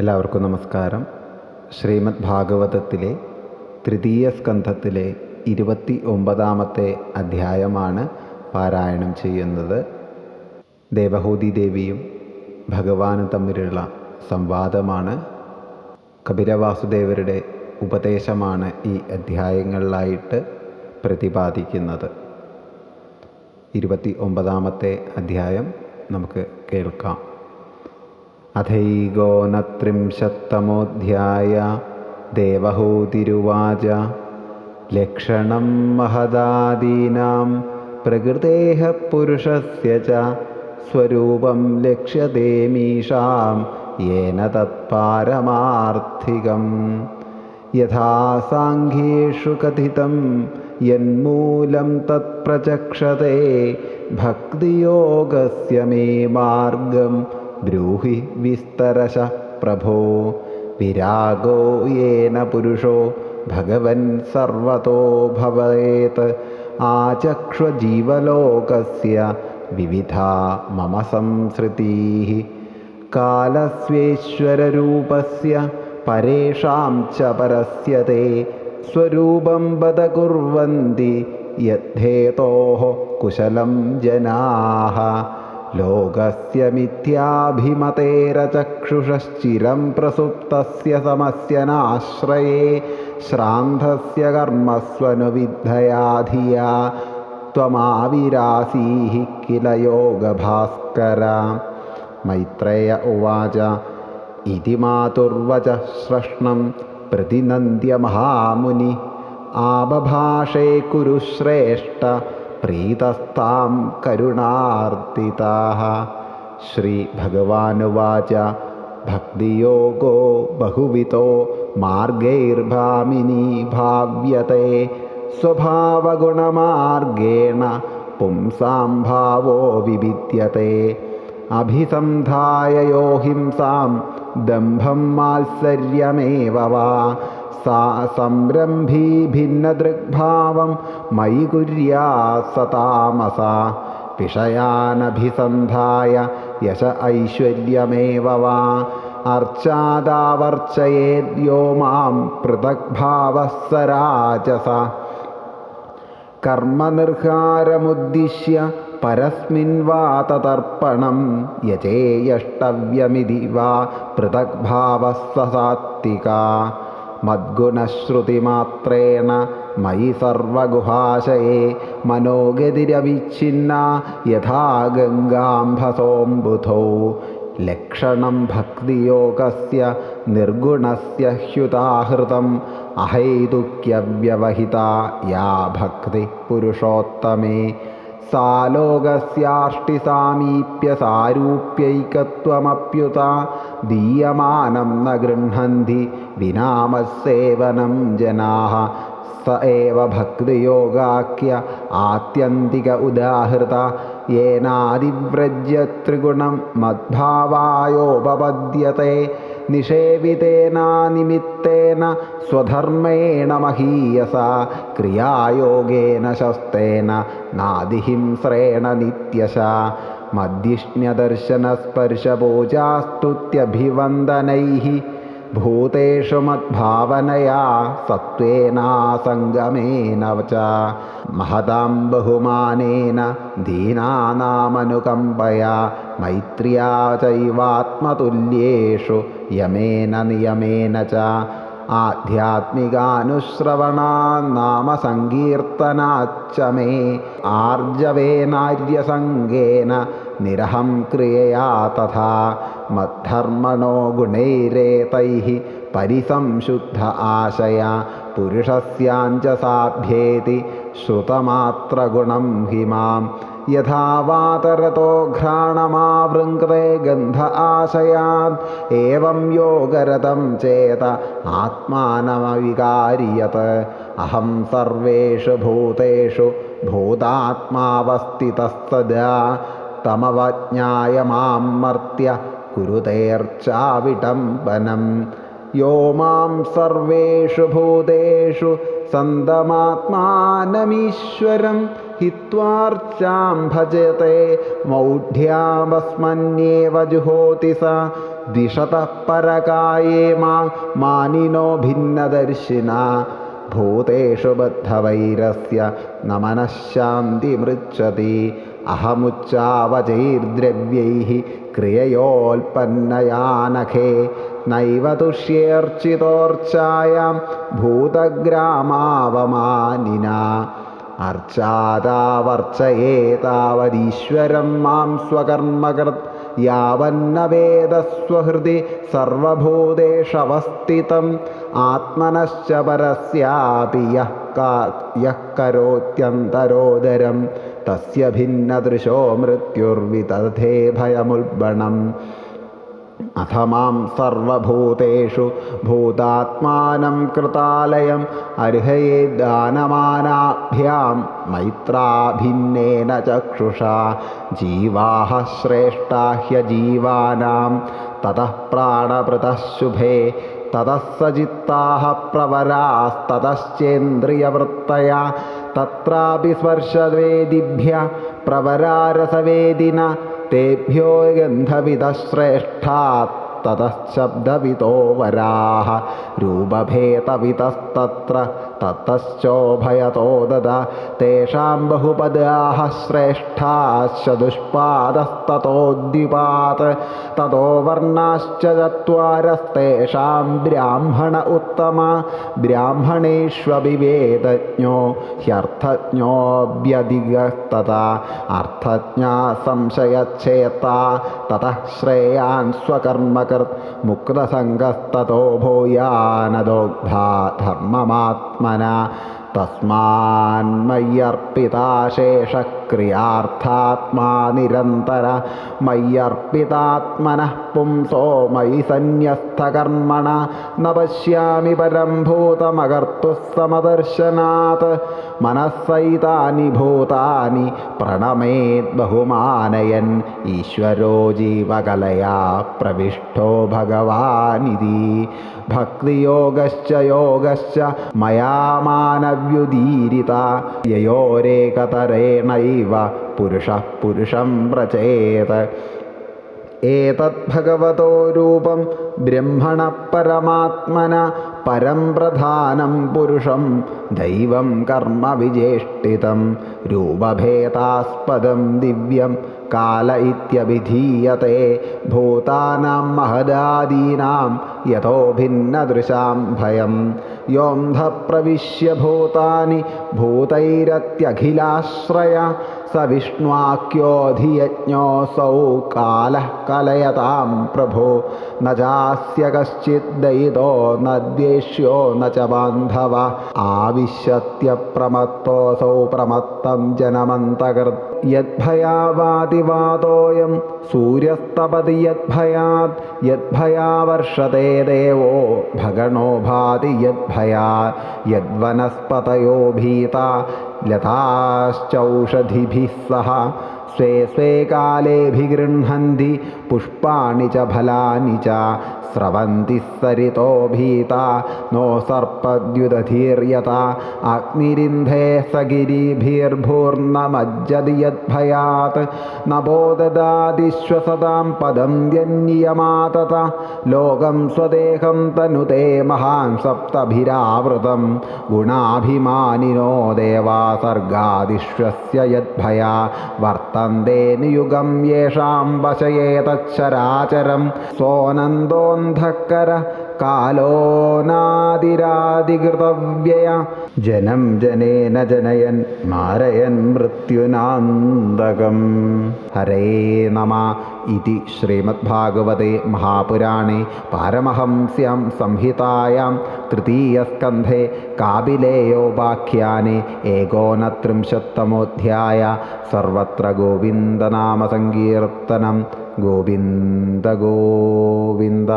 എല്ലാവർക്കും നമസ്കാരം. ശ്രീമദ് ഭാഗവതത്തിലെ തൃതീയ സ്കന്ധത്തിലെ ഇരുപത്തി ഒമ്പതാമത്തെ അധ്യായമാണ് പാരായണം ചെയ്യുന്നത്. ദേവഹൂതി ദേവിയും ഭഗവാനും തമ്മിലുള്ള സംവാദമാണ്. കപിലവാസുദേവരുടെ ഉപദേശമാണ് ഈ അധ്യായങ്ങളിലായിട്ട് പ്രതിപാദിക്കുന്നത്. ഇരുപത്തി ഒമ്പതാമത്തെ അധ്യായം നമുക്ക് കേൾക്കാം. അഥൈകോനത്രിംശത്തമോധ്യായ ദേവഹൂതിരുവാച. ലക്ഷണം മഹദാദീനാം പ്രകൃതേഹ പുരുഷസ്യ ച സ്വരൂപം ലക്ഷ്യതേമീഷാം യേന തത്പാരമാർത്ഥികം. യഥാ സാഖ്യേഷു കഥിതം യന്മൂലം തത്പ്രചക്ഷതേ ഭക്തിയോഗസ്യ മേ മാർഗം ബ്രൂഹി വിസ്തരശ പ്രഭോ. വിരാഗോ യേന പുരുഷോ. ഭഗവൻ സർവതോ ഭവേത്. ആചക്ഷ്വജീവലോകസ്യ വിവിധാ മമ സംസൃതീः കാലസ്വേശ്വരൂപസ്യ പരേഷാം ച പരസ്യ ते സ്വരൂപം ബത കുർവന്തി യദ്ധേതോः കുശലം ജനാः. ലോകസ്യ മിഥ്യാഭിമതേരചക്ഷുഷശ്ചിരം പ്രസുപ്തസ്യ സമസ്യ നാശ്രയേ ശ്രാന്തസ്യ കർമ്മസ്വനുവിദ്ധയാ ധിയാ त्वमाविरासीः किल योगभास्कर मैत्रेय उवाच इति मातुर्वच श्रश्नं प्रतिनन्द्य महामुनि आबभाषे कुरु പ്രീതസ്താം കരുണാർത്തിതാ ശ്രീ ഭഗവാനുവാച ഭക്തിയോഗോ ബഹുവിധോ മാർഗൈർഭാമിനി ഭാവ്യത്തെ സ്വഭാവഗുണമാർഗേണ പുംസാം ഭാവോ വിവിദ്യത്തെ അഭിസന്ധായ യോഹിംസാം ദംഭം മാത്സര്യമേവ സംരംഭീ ഭിന്നദൃഗ്ഭാവം മയി കുര്യാ സതാമസ. വിഷയാനഭിസന്ധായ യശ ഐശ്വര്യമേവ വാ. അർച്ചാദാവർച്ചയേദ്യോ മാം പൃഥക്ഭാവസരാജസ കർമ്മനിർഹാരമുദ്ദിശ്യ പരസ്മിൻ വാതതർപ്പണം യജേയഷ്ടവ്യമിതി വാ പൃഥക്ഭാവസ സാത്വിക മദ്ഗുണശ്രുതിമാത്രേണ മയി സർവഗുഹാശയേ മനോഗതിരവിച്ഛിന്ന യഥാ ഗംഗാംഭസോംബുധോ ലക്ഷണം ഭക്തിയോഗസ്യ നിർഗുണസ്യ ഹ്യുതാഹൃതം അഹൈതുക്യവ്യവഹിത യാ ഭക്തി പുരുഷോത്തമേ സാലോകസ്യാഷ്ടിസാമീപ്യസാരൂപ്യൈകത്വമപ്യുത ദീയമാനം ന ഗൃഹന്തി വിനാമസേവനം ജനാ സ ഏവ ഭക്തിയോഗാഖ്യ ആത്യന്തിക ഉദാഹൃത യേനാതിവ്രജ്യ മദ്ഭാവായോപപദ്യത്തെ നിഷേവിതേനാനിമിത്തേന സ്വധർമ്മേണ മഹീയസ ക്രിയായോഗേന ശസ്തേന നാദിഹിംസ്രേണ നിത്യശ. മധ്യിഷ്ണ്യദർശനസ്പർശപോചാസ്തുത്യഭിവന്ദനൈ ഭൂതേഷു മദ്ഭാവനയാ സത്വേനാസംഗമേന ച മഹതാം ബഹുമാനേന ദീനാനാമനുകമ്പയാ മൈത്രിയാ ചൈവാത്മതുല്യേഷു യമേന നിയമേന ച. ആധ്യാത്മികാനുശ്രവണാനാമസങ്കീർത്തനാച്ച മേ ആർജവേനാര്യസംഗേന നിരഹം ക്രിയയാ തഥാ. മദ്ധർമ്മണോ ഗുണൈരേതൈ പരിസംശുദ്ധ ആശയ പുരുഷസ്യാഞ്ചസാഭ്യേതി ശ്രുതമാത്ര ഗുണം ഹിമാം യഥാവാതരതോ ഘ്രാണമാവൃങ്കേ ഗന്ധ ആശയാത് ഏവം യോഗരതം ചേത ആത്മാനമവികാരിയത് അഹം സർവേഷു ഭൂതേഷു ഭൂതാത്മാവസ്ഥിതസദാ തമവജ്ഞായ മാം മർത്യ കുരുതേർച്ചാവിടംബനം. യോ മാം സർവേഷു ഭൂതേഷു സന്തമാത്മാനമീശ്വരം ഹിത്വാർച്ചാം ഭജത്തെ മൗഢ്യാമസ്മന്യേവ ജുഹോതി സ ദിശത പരകായേ മാ മാനിനോ ഭിന്നദർശിന. ഭൂതേഷു ബദ്ധവൈരസ്യ നമനശാന്തി മൃച്ഛതി അഹമുച്ചാവചൈർദ്രവ്യൈ ക്രിയയോൽപ്പന്നയാനഖേ നൈവ തുഷ്യേർച്ചിതോർച്ചായാം ഭൂതഗ്രാമാവമാനിന. അർച്ചാതാവർച്ചയേ താവതീശ്വരം മാം സ്വകർമ്മകൃത് യാവന്ന വേദസ്വഹൃദി സർവഭൂതേഷവസ്ഥിതം ആത്മനശ്ച പരസ്യാപി യഃ കരോത്യന്തരോദരം തസ്യ ഭിന്നദൃശോ മൃത്യുർവിതഥേ ഭയമുൽബണം അഥ മാം സർവഭൂതേഷു ഭൂതാത്മാനം കൃതാലയം അർഹയേ ദാനമാനാഭ്യാം മൈത്രാഭിന്നേന ചക്ഷുഷാ ജീവാഹ ശ്രേഷ്ഠാ ജീവാനാം തതഃ പ്രാണഭൃതഃ ശുഭേ തതः സചിത്താः പ്രവരാസ്തതശ്ചേന്ദ്രിയവൃത്തയ തത്രാപി സ്പർശവേദിഭ്യ പ്രവരാരസവേദിന തേഭ്യോ ഗന്ധവിതശ്രേഷ്ഠാत् തതഃശബ്ദവിതോ വരാः രൂപഭേദവിതസ്തത്ര തത്തശ്ചോഭയതോ ദദ തേഷാം ബഹുപദാഹ ശ്രേഷ്ഠാശ്ച ദുഷ്പാദസ്തോദ്യുപാത് തതോ വർണാശ്ച ചത്വാരസ്തേഷാം ബ്രാഹ്മണ ഉത്തമ ബ്രാഹ്മണേഷ്വവിവേദജ്ഞോ ഹ്യർത്ഥജ്ഞോऽഭ്യധികസ്തത അർത്ഥജ്ഞാ സംശയച്ഛേത്ത തത ശ്രേയാൻ സ്വകർമ്മകൃത് മുക്തസംഗസ്തോ ഭൂയാനദോഗ്ധാ ധർമ്മമാത്മന തസ്മാന്മയ്യർപ്പിതാശേഷക്രിയാർത്ഥാത്മാ നിരന്തര മയ്യർപ്പിതാത്മനഃ പുംസോ മയി സന്യസ്തകർമ്മണ നപശ്യാമി പശ്യാമി പരം ഭൂതമകർത്തു സമദർശനാത് മനസ്സൈതാനി ഭൂതാനി പ്രണമേത് ബഹുമാനയൻ ഈശ്വരോ ജീവകലയാ പ്രവിഷ്ടോ ഭഗവാനിതി. ഭക്തിയോഗശ്ച യോഗശ്ച മയാ മാനവ്യുദീരിത യയോരേകതരേണൈവ പുരുഷ പുരുഷം പ്രചേത്. ഏതദ്ഭഗവതോ രൂപം ബ്രഹ്മണ പരമാത്മന പരം പ്രധാനം പുരുഷം ദൈവം കർമ്മ വിജേഷ്ടിതം രൂപഭേദാസ്പദം ദിവ്യം കാല ഇത്യഭിധീയത്തെ ഭൂതാനാം മഹദാദീനാം യഥോ ഭിന്നദൃശാം ഭയം. യോന്ധ പ്രവിശ്യ ഭൂതാനി ഭൂതൈരത്യഖിലാശ്രയ സ വിഷ്ണ്വാക്യോധിയജ്ഞോऽസौ കാല കലയതാം പ്രഭോ. നാസ്യ കശ്ചിദ്ദയിതോ നദ്വേഷ്യോ ന ച ബാന്ധവ. ആവിശത്യപ്രമത്തോऽസौ പ്രമത്തം ജനമന്തകൃത്. യദ്ഭയാവാതിവാതോയം സൂര്യസ്തപതി യദ്ഭയാത് യദ്ഭയാ വർഷത്തെ देवो भगणो भाति यद्भया, यद्वनस्पतयो भीता, लताश्चौषधिभिः सह। स्वे स्वे कालेऽभिगृह्णन्ति, पुष्पाणि च फलानि च। സ്രവന്തി സരിതോ ഭീത നോ സർപ്പദ്യുതധീര്യത അഗ്നിരിന്ധേ സഗിരിഭിർഭൂർണമജ്ജതി യദ്ഭയാത് നബോദദാദിശ്വസതാം പദം ജന്യമാതത ലോകം സ്വദേഹം തനുതേ മഹാൻ സപ്തഭിരാവൃതം. ഗുണാഭിമാനിനോ ദേവാ സർഗാദിശ്വസ്യ യദ്ഭയാ. വർത്തന്തേ നിയുഗം യേഷാം വശയേതച്ചരാചരം സോനന്ദോന്ധക്കര കാലോനാതിരാതികൃതവ്യയ. ജനം ജനേന ജനയൻ മാരയൻ മൃത്യുനാന്തകം. ഹരേ നമ ഇതി ശ്രീമദ്ഭാഗവതേ മഹാപുരാണേ. പാരമഹംസ്യാം സംഹിതായാം. तृतीयस्कन्धे काबिलेयोवाख्याने एकोनत्रिंशत्तमोऽध्याय सर्वत्र गोविन्दनामसङ्कीर्तनं गोविन्द गोविन्दगोविन्द